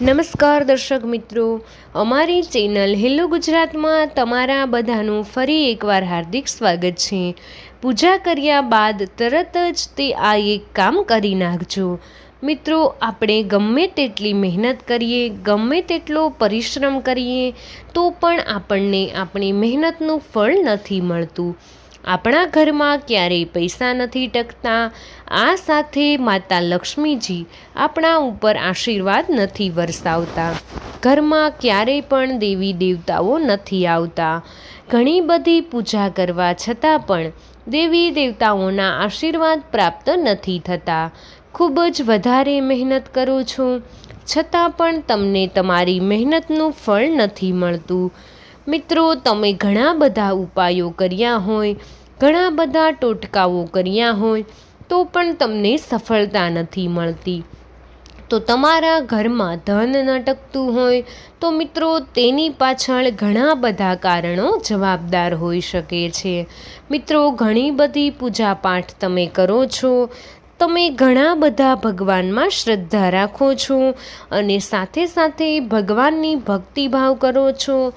નમસ્કાર દર્શક મિત્રો. અમારી ચેનલ હેલો ગુજરાતમાં તમારા બધાનું ફરી એકવાર હાર્દિક સ્વાગત છે. પૂજા કર્યા બાદ તરત જ તે આ એક કામ કરી નાખજો. મિત્રો, આપણે ગમે તેટલી મહેનત કરીએ, ગમે તેટલો પરિશ્રમ કરીએ, તો પણ આપણને આપણી મહેનતનું ફળ નથી મળતું. આપણા ઘરમાં ક્યારેય પૈસા નથી ટકતા. આ સાથે માતા લક્ષ્મીજી આપણા ઉપર આશીર્વાદ નથી વરસાવતા. ઘરમાં ક્યારેય પણ દેવી દેવતાઓ નથી આવતા. ઘણી બધી પૂજા કરવા છતાં પણ દેવી દેવતાઓના આશીર્વાદ પ્રાપ્ત નથી થતા. ખૂબ જ વધારે મહેનત કરો છો. છતાં પણ તમને તમારી મહેનતનું ફળ નથી મળતું. મિત્રો, તમે ઘણા બધા ઉપાયો કર્યા હોય, ઘણા બધા ટોટકાઓ કર્યા હોય, તો પણ તમને સફળતા નથી મળતી. તો તમારા ઘરમાં ધન ન ટકતું હોય, તો મિત્રો, તેની પાછળ ઘણા બધા કારણો જવાબદાર હોઈ શકે છે. મિત્રો, ઘણી બધી પૂજા પાઠ તમે કરો છો, તમે ઘણા બધા ભગવાનમાં શ્રદ્ધા રાખો છો અને સાથે સાથે ભગવાનની ભક્તિભાવ કરો છો.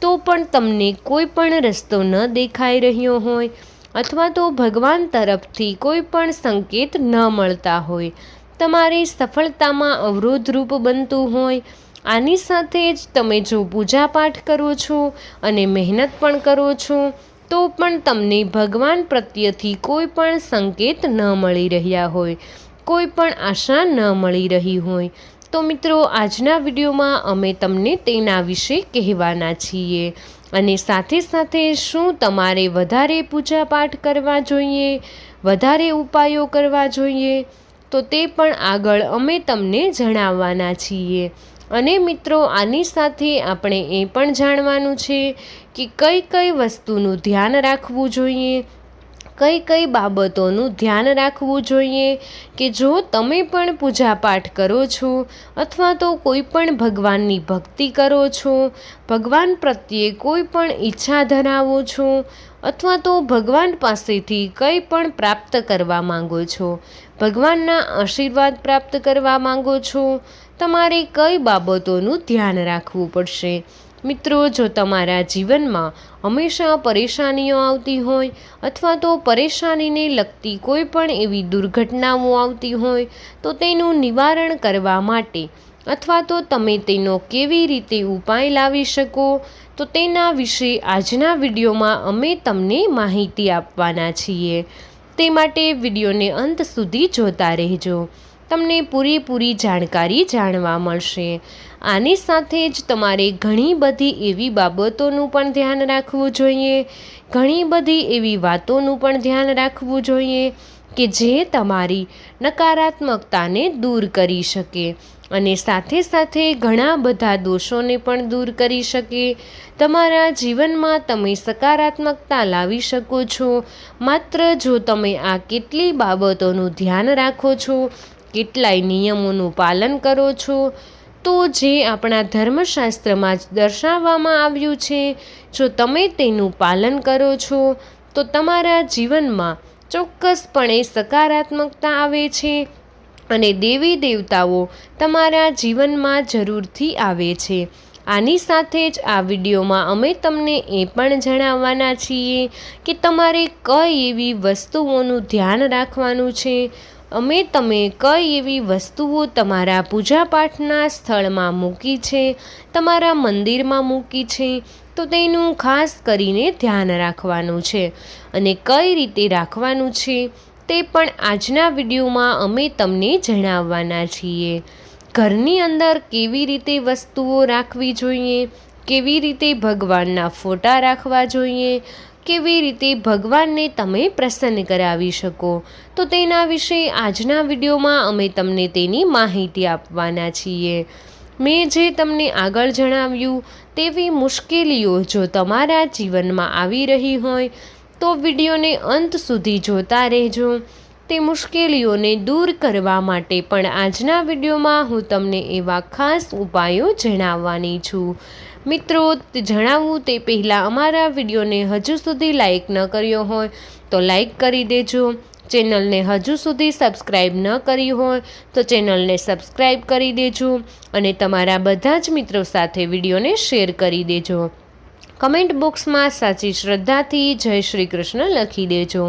તો પણ તમને કોઈ પણ રસ્તો ન દેખાઈ રહ્યો હોય અથવા તો ભગવાન તરફથી કોઈ પણ સંકેત ન મળતા હોય. તમારી સફળતામાં અવરોધરૂપ બનતું હોય. આની સાથે જ તમે જો પૂજાપાઠ કરો છો અને મહેનત પણ કરો છો, તો પણ તમને ભગવાન પ્રત્યેથી કોઈ પણ સંકેત ન મળી રહ્યા હોય. કોઈ પણ આશા ન મળી રહી હોય. તો મિત્રો, આજના વિડીયોમાં અમે તમને તેના વિશે કહેવાના છીએ અને સાથે સાથે શું તમારે વધારે પૂજાપાઠ કરવા જોઈએ, વધારે ઉપાયો કરવા જોઈએ, તો તે પણ આગળ અમે તમને જણાવવાના છીએ. અને મિત્રો, આની સાથે આપણે એ પણ જાણવાનું છે કે કઈ કઈ વસ્તુનું ધ્યાન રાખવું જોઈએ કઈ કઈ બાબતોનું ધ્યાન રાખવું જોઈએ કે જો તમે પણ પૂજાપાઠ કરો છો અથવા તો કોઈ પણ ભગવાનની ભક્તિ કરો છો, ભગવાન પ્રત્યે કોઈ પણ ઈચ્છા ધરાવો છો અથવા તો ભગવાન પાસેથી કંઈ પણ પ્રાપ્ત કરવા માંગો છો, ભગવાનના આશીર્વાદ પ્રાપ્ત કરવા માંગો છો, તમારે કઈ બાબતોનું ધ્યાન રાખવું પડશે? મિત્રો, જો તમારા જીવનમાં હંમેશા પરેશાનીઓ આવતી હોય અથવા તો પરેશાનીને લગતી કોઈ પણ એવી દુર્ઘટનાઓ આવતી હોય, તો તેનું નિવારણ કરવા માટે અથવા તો તમે તેનો કેવી રીતે ઉપાય લાવી શકો, તો તેના વિશે આજના વિડીયોમાં અમે તમને માહિતી આપવાના છીએ. તે માટે વિડીયોને અંત સુધી જોતા રહેજો. તમને પૂરેપૂરી જાણકારી જાણવા મળશે. આની સાથે જ તમારે ઘણી બધી એવી બાબતોનું પણ ધ્યાન રાખવું જોઈએ. ઘણી બધી એવી વાતોનું પણ ધ્યાન રાખવું જોઈએ કે જે તમારી નકારાત્મકતાને દૂર કરી શકે અને સાથે સાથે ઘણા બધા દોષોને પણ દૂર કરી શકે. તમારા જીવનમાં તમે સકારાત્મકતા લાવી શકો છો. માત્ર જો તમે આ કેટલી બાબતોનું ધ્યાન રાખો છો, કેટલાય નિયમોનું પાલન કરો છો તો જે આપણા ધર્મશાસ્ત્રમાં જ દર્શાવવામાં આવ્યું છે, જો તમે તેનું પાલન કરો છો, તો તમારા જીવનમાં ચોક્કસપણે સકારાત્મકતા આવે છે અને દેવી દેવતાઓ તમારા જીવનમાં જરૂરથી આવે છે. આની સાથે જ આ વિડીયોમાં અમે તમને એ પણ જણાવવાના છીએ કે તમારે કઈ એવી વસ્તુઓનું ધ્યાન રાખવાનું છે અમે તમે કઈ એવી વસ્તુઓ તમારા પૂજાપાઠના સ્થળમાં મૂકી છે, તમારા મંદિરમાં મૂકી છે, તો તેનું ખાસ કરીને ધ્યાન રાખવાનું છે. અને કઈ રીતે રાખવાનું છે, તે પણ આજના વિડીયોમાં અમે તમને જણાવવાના છીએ. ઘરની અંદર કેવી રીતે વસ્તુઓ રાખવી જોઈએ, કેવી રીતે ભગવાનના ફોટા રાખવા જોઈએ કેવી રીતે ભગવાનને તમે પ્રસન્ન કરાવી શકો? તો તેના વિશે આજના વિડીયોમાં અમે તમને તેની માહિતી આપવાના છીએ. મેં જે તમને આગળ જણાવ્યું તેવી મુશ્કેલીઓ જો તમારા જીવનમાં આવી રહી હોય, તો વિડીયોને અંત સુધી જોતા રહેજો. તે મુશ્કેલીઓને દૂર કરવા માટે પણ આજના વિડીયોમાં હું તમને એવા ખાસ ઉપાયો જણાવવાની છું. મિત્રો જણાવવું તે પહેલાં અમારા વિડીયોને હજુ સુધી લાઇક ન કર્યો હોય તો લાઇક કરી દેજો. ચેનલને હજુ સુધી સબસ્ક્રાઈબ ન કરી હોય તો ચેનલને સબસ્ક્રાઈબ કરી દેજો અને તમારા બધા જ મિત્રો સાથે વિડીયોને શેર કરી દેજો. કમેન્ટ બોક્સમાં સાચી શ્રદ્ધાથી જય શ્રી કૃષ્ણ લખી દેજો.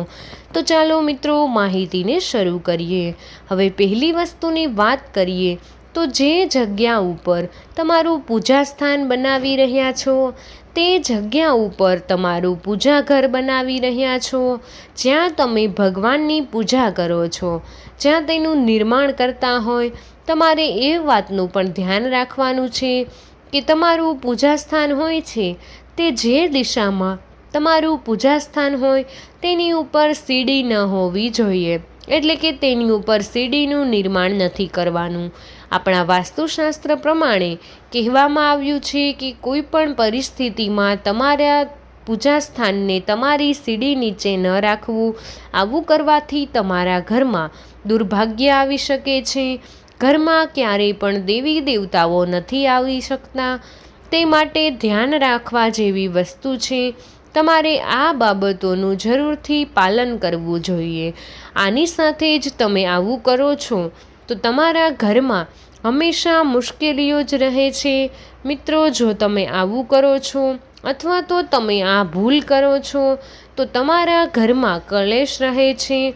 તો ચાલો મિત્રો, માહિતીને શરૂ કરીએ. હવે પહેલી વસ્તુની વાત કરીએ. તો જે જગ્યા ઉપર તમારું પૂજા સ્થાન બનાવી રહ્યા છો, તે જગ્યા ઉપર તમારું પૂજા ઘર બનાવી રહ્યા છો, જ્યાં તમે ભગવાનની પૂજા કરો છો, જ્યાં તેનું નિર્માણ કરતા હોય, તમારે એ વાતનું પણ ધ્યાન રાખવાનું છે કે તમારું પૂજા સ્થાન હોય છે, તે જે દિશામાં તમારું પૂજા સ્થાન હોય, તેની ઉપર સીડી ન હોવી જોઈએ. એટલે કે તેની ઉપર સીડીનું નિર્માણ નથી કરવાનું. આપણા વાસ્તુશાસ્ત્ર પ્રમાણે કહેવામાં આવ્યું છે કે કોઈ પણ પરિસ્થિતિમાં તમારા પૂજા સ્થાનને તમારી સીડી નીચે ન રાખવું. આવું કરવાથી તમારા ઘરમાં દુર્ભાગ્ય આવી શકે છે. ઘરમાં ક્યારેય પણ દેવી દેવતાઓ નથી આવી શકતા. તે માટે ધ્યાન રાખવા જેવી વસ્તુ છે. તમારે આ બાબતોનું જરૂરથી પાલન કરવું જોઈએ. આની સાથે જ તમે આવું કરો છો. તો તમારા ઘરમાં હંમેશા મુશ્કેલીઓ જ રહે છે? મિત્રો, જો તમે આવું કરો છો અથવા તો તમે આ ભૂલ કરો છો, તો તમારા ઘરમાં કલેશ રહે છે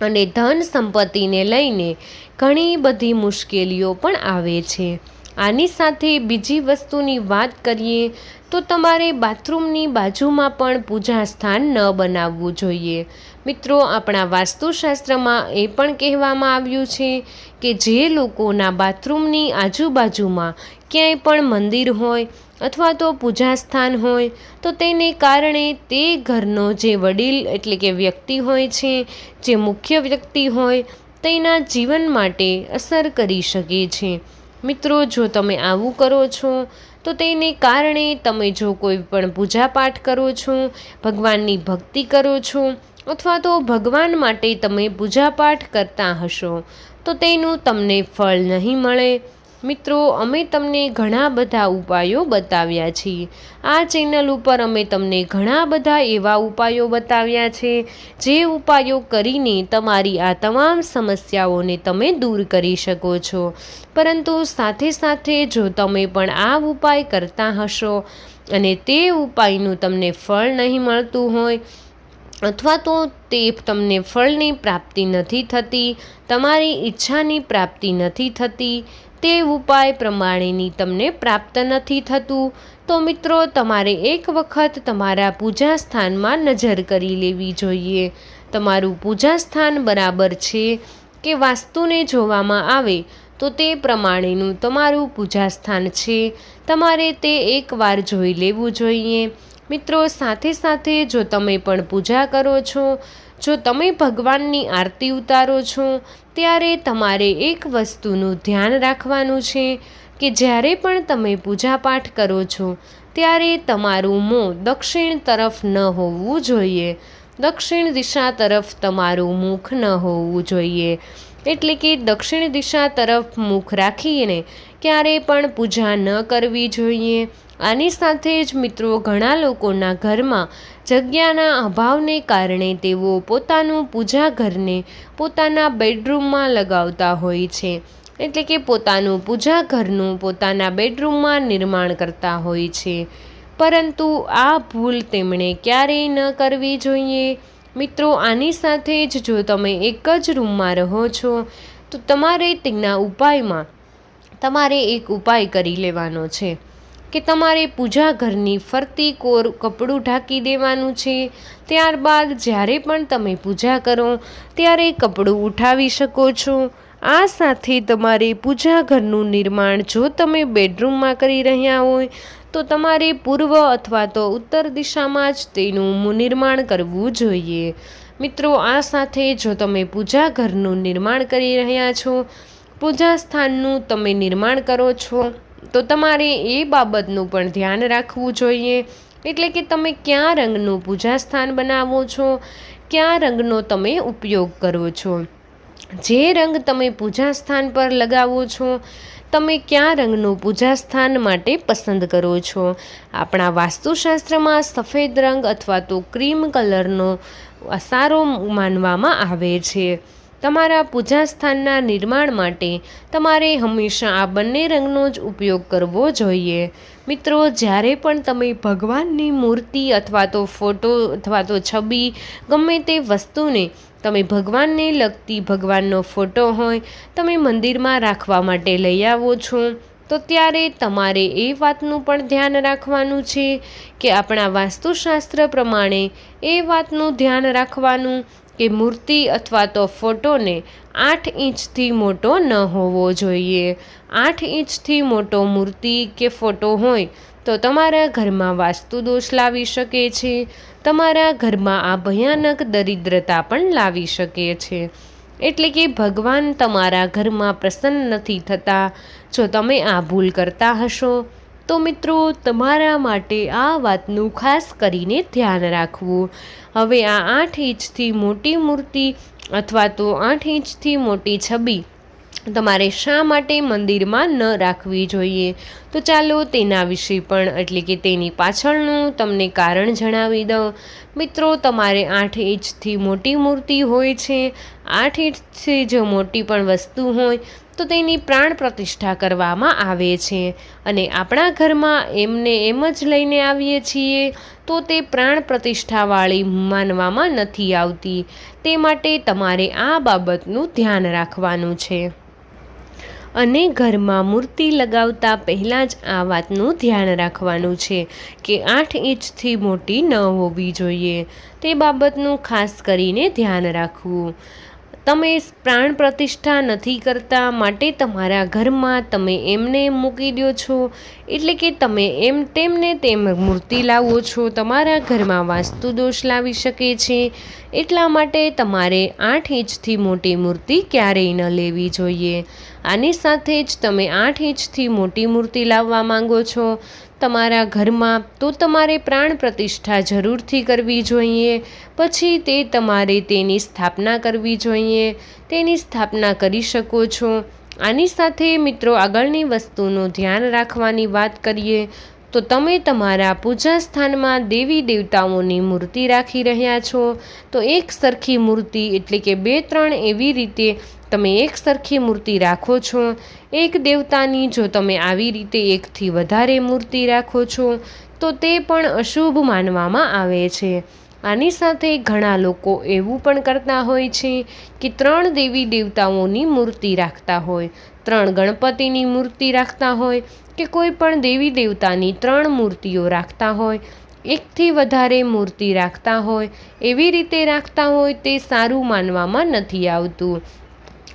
અને ધન સંપત્તિને લઈને ઘણી બધી મુશ્કેલીઓ પણ આવે છે. આની સાથે બીજી વસ્તુની વાત કરીએ, તો તમારે બાથરૂમની બાજુમાં પણ પૂજા સ્થાન ન બનાવવું જોઈએ. મિત્રો, આપણા વાસ્તુશાસ્ત્રમાં એ પણ કહેવામાં આવ્યું છે કે જે લોકોના બાથરૂમની આજુબાજુમાં ક્યાંય પણ મંદિર હોય અથવા તો પૂજા સ્થાન હોય, તો તેને કારણે તે ઘરનો જે વડીલ એટલે કે વ્યક્તિ હોય છે, જે મુખ્ય વ્યક્તિ હોય, તેના જીવન માટે અસર કરી શકે છે. મિત્રો, જો તમે આવું કરો છો, તો તેને કારણે તમે જો કોઈ પણ પૂજાપાઠ કરો છો, ભગવાનની ભક્તિ કરો છો, અથવા તો ભગવાન માટે તમે પૂજાપાઠ કરતા હશો, તો તેનું તમને ફળ નહીં મળે. મિત્રો, અમે તમને ઘણા બધા ઉપાયો બતાવ્યા છે. આ ચેનલ ઉપર અમે તમને ઘણા બધા એવા ઉપાયો બતાવ્યા છે, જે ઉપાયો કરીને તમારી આ તમામ સમસ્યાઓને તમે દૂર કરી શકો છો. પરંતુ સાથે સાથે જો તમે પણ આ ઉપાય કરતા હશો અને તે ઉપાયનું તમને ફળ નહીં મળતું હોય અથવા તો તે તમને ફળની પ્રાપ્તિ નથી થતી, તમારી ઈચ્છાની પ્રાપ્તિ નથી થતી તે ઉપાય પ્રમાણેની તમને પ્રાપ્ત નથી થતું. તો મિત્રો, તમારે એક વખત તમારા પૂજા સ્થાનમાં નજર કરી લેવી જોઈએ. તમારું પૂજા સ્થાન બરાબર છે કે વાસ્તુને જોવામાં આવે, તો તે પ્રમાણેનું તમારું પૂજા સ્થાન છે. તમારે તે એકવાર જોઈ લેવું જોઈએ. મિત્રો, સાથે સાથે જો તમે પણ પૂજા કરો છો જો તમે ભગવાનની આરતી ઉતારો છો, ત્યારે તમારે એક વસ્તુનું ધ્યાન રાખવાનું છે કે જ્યારે પણ તમે પૂજાપાઠ કરો છો, ત્યારે તમારું મોં દક્ષિણ તરફ ન હોવું જોઈએ. દક્ષિણ દિશા તરફ તમારું મુખ ન હોવું જોઈએ. એટલે કે દક્ષિણ દિશા તરફ મુખ રાખીને ક્યારેય પણ પૂજા ન કરવી જોઈએ. આની સાથે જ મિત્રો ઘણા લોકોના ઘરમાં જગ્યાના અભાવને કારણે તેઓ પોતાનું પૂજા ઘરને પોતાના બેડરૂમમાં લગાવતા હોય છે. એટલે કે પોતાનું પૂજા ઘરનું પોતાના બેડરૂમમાં નિર્માણ કરતા હોય છે. પરંતુ આ ભૂલ તેમણે ક્યારેય ન કરવી જોઈએ? મિત્રો, આની સાથે જ જો તમે એક જ રૂમમાં રહો છો, તો તમારે તેના ઉપાયમાં તમારે એક ઉપાય કરી લેવાનો છે. કે તમારે પૂજા ઘરની ફરતી કોર કપડું ઢાંકી દેવાનું છે. ત્યારબાદ જ્યારે પણ તમે પૂજા કરો, ત્યારે કપડું ઉઠાવી શકો છો. આ સાથે તમારે પૂજા ઘરનું નિર્માણ જો તમે બેડરૂમમાં કરી રહ્યા હોય, તો તમારે પૂર્વ અથવા તો ઉત્તર દિશામાં જ તેનું નિર્માણ કરવું જોઈએ. મિત્રો, આ સાથે જો તમે પૂજા ઘરનું નિર્માણ કરી રહ્યા છો, પૂજા સ્થાનનું તમે નિર્માણ કરો છો. તો તમારે એ બાબતનું પણ ધ્યાન રાખવું જોઈએ. એટલે કે તમે ક્યાં રંગનું પૂજા સ્થાન બનાવો છો? કયા રંગનો તમે ઉપયોગ કરો છો? જે રંગ તમે પૂજા સ્થાન પર લગાવો છો, તમે કયા રંગનું પૂજા સ્થાન માટે પસંદ કરો છો? આપણા વાસ્તુશાસ્ત્રમાં સફેદ રંગ અથવા તો ક્રીમ કલરનો સારો માનવામાં આવે છે. તમારા પૂજા સ્થાનના નિર્માણ માટે તમારે હંમેશા આ બંને રંગનો જ ઉપયોગ કરવો જોઈએ. મિત્રો, જ્યારે પણ તમે ભગવાનની મૂર્તિ અથવા તો ફોટો અથવા તો છબી, ગમે તે વસ્તુને તમે ભગવાનને લગતી ભગવાનનો ફોટો હોય, તમે મંદિરમાં રાખવા માટે લઈ આવો છો, તો ત્યારે તમારે એ વાતનું પણ ધ્યાન રાખવાનું છે કે આપણા વાસ્તુશાસ્ત્ર પ્રમાણે એ વાતનું ધ્યાન રાખવાનું કે મૂર્તિ અથવા તો ફોટોને આઠ ઇંચથી મોટો ન હોવો જોઈએ. આઠ ઇંચથી મોટો મૂર્તિ કે ફોટો હોય તો તમારા ઘરમાં વાસ્તુ દોષ લાવી શકે છે. તમારા ઘરમાં આ ભયાનક દરિદ્રતા પણ લાવી શકે છે. એટલે કે ભગવાન તમારા ઘરમાં પ્રસન્ન નથી થતા. જો તમે આ ભૂલ કરતા હશો તો મિત્રો, તમારા માટે આ વાતનું ખાસ કરીને ધ્યાન રાખવું. હવે આ આઠ ઇંચથી મોટી મૂર્તિ અથવા તો આઠ ઇંચથી મોટી છબી તમારે શા માટે મંદિરમાં ન રાખવી જોઈએ? તો ચાલો તેના વિશે પણ, એટલે કે તેની પાછળનું તમને કારણ જણાવી દઉં. મિત્રો, તમારે આઠ ઇંચથી મોટી મૂર્તિ હોય છે આઠ ઇંચથી જો મોટી પણ વસ્તુ હોય, તો તેની પ્રાણ પ્રતિષ્ઠા કરવામાં આવે છે. અને આપણા ઘરમાં એમને એમ જ લઈને આવીએ છીએ, તો તે પ્રાણ પ્રતિષ્ઠાવાળી માનવામાં નથી આવતી. તે માટે તમારે આ બાબતનું ધ્યાન રાખવાનું છે. અને ઘરમાં મૂર્તિ લગાવતા પહેલાં જ આ વાતનું ધ્યાન રાખવાનું છે કે આઠ ઇંચથી મોટી ન હોવી જોઈએ. તે બાબતનું ખાસ કરીને ધ્યાન રાખવું. તમે પ્રાણ પ્રતિષ્ઠા નથી કરતા માટે તમારા ઘરમાં તમે એમને મૂકી દો છો. એટલે કે તમે એમ તેમને તેમ મૂર્તિ લાવો છો. તમારા ઘરમાં વાસ્તુ દોષ લાવી શકે છે. એટલા માટે તમારે આઠ ઇંચથી મોટી મૂર્તિ ક્યારેય ન લેવી જોઈએ. આની સાથે જ તમે આઠ ઇંચથી મોટી મૂર્તિ લાવવા માંગો છો. તમારા ઘરમાં તો તમારે પ્રાણ પ્રતિષ્ઠા જરૂરથી કરવી જોઈએ. પછી તે તમારે તેની સ્થાપના કરવી જોઈએ. તેની સ્થાપના કરી શકો છો. આની સાથે મિત્રો આગળની વસ્તુનું ધ્યાન રાખવાની વાત કરીએ, તો તમે તમારા પૂજા સ્થાનમાં દેવી દેવતાઓની મૂર્તિ રાખી રહ્યા છો. તો એક સરખી મૂર્તિ એટલે કે બે ત્રણ એવી રીતે તમે એક સરખી મૂર્તિ રાખો છો, એક દેવતાની જો તમે આવી રીતે એકથી વધારે મૂર્તિ રાખો છો, તો તે પણ અશુભ માનવામાં આવે છે. આની સાથે ઘણા લોકો એવું પણ કરતા હોય છે કે ત્રણ દેવી દેવતાઓની મૂર્તિ રાખતા હોય, ત્રણ ગણપતિની મૂર્તિ રાખતા હોય કે કોઈ પણ દેવી દેવતાની ત્રણ મૂર્તિઓ રાખતા હોય, એકથી વધારે મૂર્તિ રાખતા હોય, એવી રીતે રાખતા હોય તે સારું માનવામાં નથી આવતું.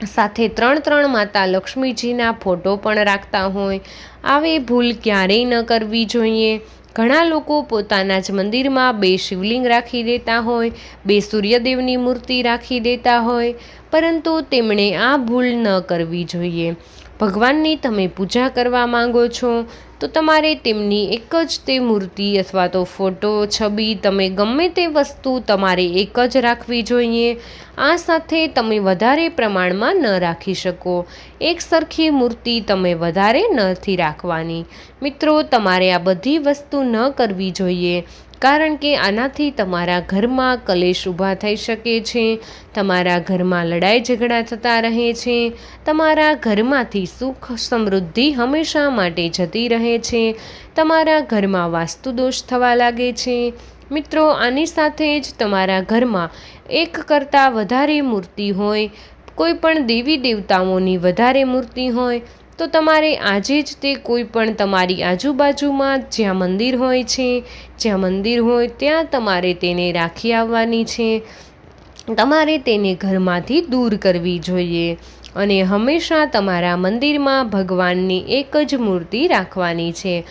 સાથે ત્રણ ત્રણ માતા લક્ષ્મીજીના ફોટો પણ રાખતા હોય. આવી ભૂલ ક્યારેય ન કરવી જોઈએ. ઘણા લોકો પોતાના જ મંદિરમાં બે શિવલિંગ રાખી દેતા હોય, બે સૂર્યદેવની મૂર્તિ રાખી દેતા હોય, પરંતુ તેમણે આ ભૂલ ન કરવી જોઈએ. ભગવાનની તમે પૂજા કરવા માંગો છો, તો તમારે તેમની એક જ તે મૂર્તિ અથવા તો ફોટો, છબી તમે ગમે તે વસ્તુ તમારે એક જ રાખવી જોઈએ. આ સાથે તમે વધારે પ્રમાણમાં ન રાખી શકો. એક સરખી મૂર્તિ તમે વધારે નથી રાખવાની. મિત્રો, તમારે આ બધી વસ્તુ ન કરવી જોઈએ. કારણ કે આનાથી તમારા ઘરમાં કલેશ ઊભા થઈ શકે છે, તમારા ઘરમાં લડાઈ ઝઘડા થતા રહે છે, તમારા ઘરમાંથી સુખ સમૃદ્ધિ હંમેશા માટે જતી રહે છે, તમારા ઘરમાં વાસ્તુદોષ થવા લાગે છે. મિત્રો, આની સાથે જ તમારા ઘરમાં એક કરતાં વધારે મૂર્તિ હોય, કોઈ પણ દેવી દેવતાઓની વધારે મૂર્તિ હોય તો તમારે આજે જ તે કોઈ પણ તમારી આજુબાજુમાં જ્યાં મંદિર હોય છે, જ્યાં મંદિર હોય ત્યાં તમારે તેને રાખી આવવાની છે. તમારે તેને ઘરમાંથી દૂર કરવી જોઈએ અને હંમેશા તમારા મંદિરમાં ભગવાનની એક જ મૂર્તિ રાખવાની છે.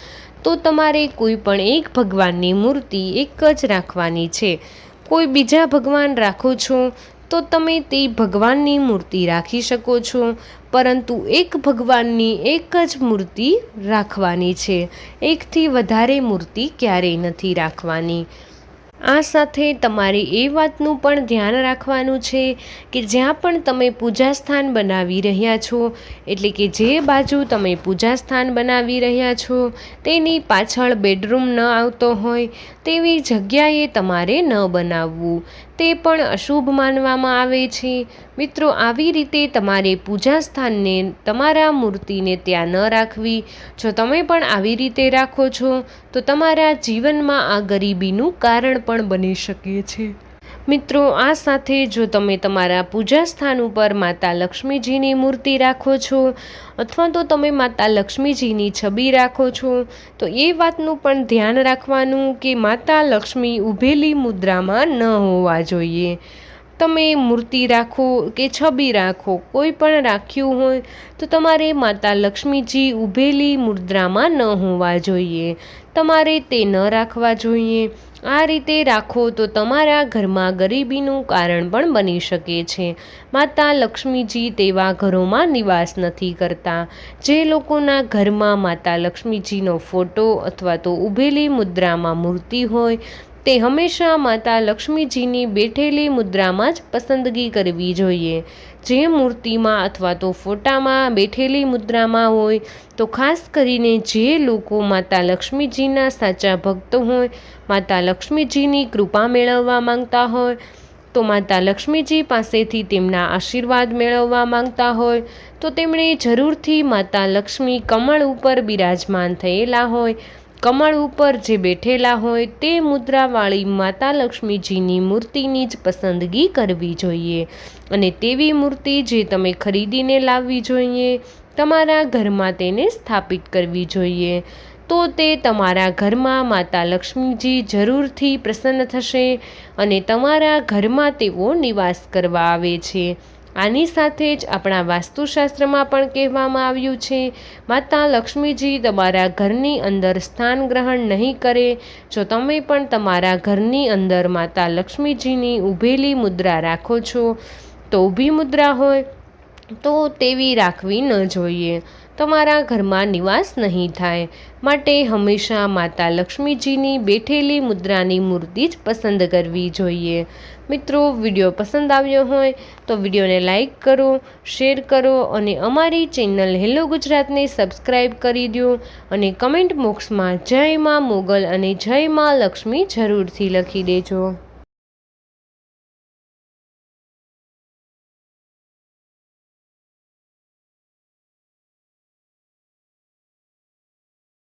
તો તમારે કોઈ પણ એક ભગવાનની મૂર્તિ એક જ રાખવાની છે. કોઈ બીજા ભગવાન રાખો છો, તો તમે તે ભગવાનની મૂર્તિ રાખી શકો છો. પરંતુ એક ભગવાનની એક જ મૂર્તિ રાખવાની છે. એકથી વધારે મૂર્તિ ક્યારેય નથી રાખવાની. આ સાથે તમારે એ વાતનું પણ ધ્યાન રાખવાનું છે કે જ્યાં પણ તમે પૂજા સ્થાન બનાવી રહ્યા છો, એટલે કે જે બાજુ તમે પૂજા સ્થાન બનાવી રહ્યા છો, તેની પાછળ બેડરૂમ ન આવતો હોય, તેવી જગ્યાએ તમારે ન બનાવવું. તે પણ અશુભ માનવામાં આવે છે. મિત્રો, આવી રીતે તમારે પૂજા સ્થાનને, તમારા મૂર્તિને ત્યાં ન રાખવી. જો તમે પણ આવી રીતે રાખો છો, તો તમારા જીવનમાં આ ગરીબીનું કારણ પણ બની શકે છે. મિત્રો, આ સાથે જો તમે તમારા પૂજા સ્થાન ઉપર માતા લક્ષ્મીજીની મૂર્તિ રાખો છો અથવા તો તમે માતા લક્ષ્મીજીની છબી રાખો છો, તો એ વાતનું પણ ધ્યાન રાખવાનું કે માતા લક્ષ્મી ઊભેલી મુદ્રામાં ન હોવા જોઈએ. તમે મૂર્તિ રાખો કે છબી રાખો, કોઈ પણ રાખ્યું હોય, તો તમારે માતા લક્ષ્મીજી ઊભેલી મુદ્રામાં ન હોવા જોઈએ. તમારે તે ન રાખવા જોઈએ. આ રીતે રાખો તો તમારા ઘરમાં ગરીબીનું કારણ પણ બની શકે છે. માતા લક્ષ્મીજી તેવા ઘરોમાં નિવાસ નથી કરતા. જે લોકોના ઘરમાં માતા લક્ષ્મીજીનો ફોટો અથવા તો ઊભેલી મુદ્રામાં મૂર્તિ હોય તે હંમેશા માતા લક્ષ્મીજીની બેઠેલી મુદ્રામાં જ પસંદગી કરવી જોઈએ. જે મૂર્તિમાં અથવા તો ફોટામાં બેઠેલી મુદ્રામાં હોય, તો ખાસ કરીને જે લોકો માતા લક્ષ્મીજીના સાચા ભક્ત હોય, માતા લક્ષ્મીજીની કૃપા મેળવવા માંગતા હોય, તો માતા લક્ષ્મીજી પાસેથી તેમના આશીર્વાદ મેળવવા માંગતા હોય, તો તેમણે જરૂરથી માતા લક્ષ્મી કમળ ઉપર બિરાજમાન થયેલા હોય કમળ ઉપર જે બેઠેલા હોય તે મુદ્રાવાળી માતા લક્ષ્મીજીની મૂર્તિની જ પસંદગી કરવી જોઈએ. અને તેવી મૂર્તિ જે તમે ખરીદીને લાવવી જોઈએ, તમારા ઘરમાં તેને સ્થાપિત કરવી જોઈએ. તો તે તમારા ઘરમાં માતા લક્ષ્મીજી જરૂરથી પ્રસન્ન થશે અને તમારા ઘરમાં તેઓ નિવાસ કરવા આવે છે. આની સાથે જ આપણા વાસ્તુશાસ્ત્રમાં પણ કહેવામાં આવ્યું છે, માતા લક્ષ્મીજી તમારા ઘરની અંદર સ્થાન ગ્રહણ નહીં કરે, જો તમે પણ તમારા ઘરની અંદર માતા લક્ષ્મીજીની ઊભેલી મુદ્રા રાખો છો, તો ઊભી મુદ્રા હોય, તો તેવી રાખવી ન જોઈએ. તમારા ઘરમાં નિવાસ નહીં થાય. માટે હંમેશા માતા લક્ષ્મીજીની બેઠેલી મુદ્રાની મૂર્તિ જ પસંદ કરવી જોઈએ. મિત્રો, વીડિયો પસંદ આવ્યો હોય તો વિડીયોને લાઈક કરો, શેર કરો અને અમારી ચેનલ હેલો ગુજરાતને સબસ્ક્રાઈબ કરી દો અને કમેન્ટ બોક્સમાં જય માં મોગલ અને જય માં લક્ષ્મી જરૂરથી લખી દેજો.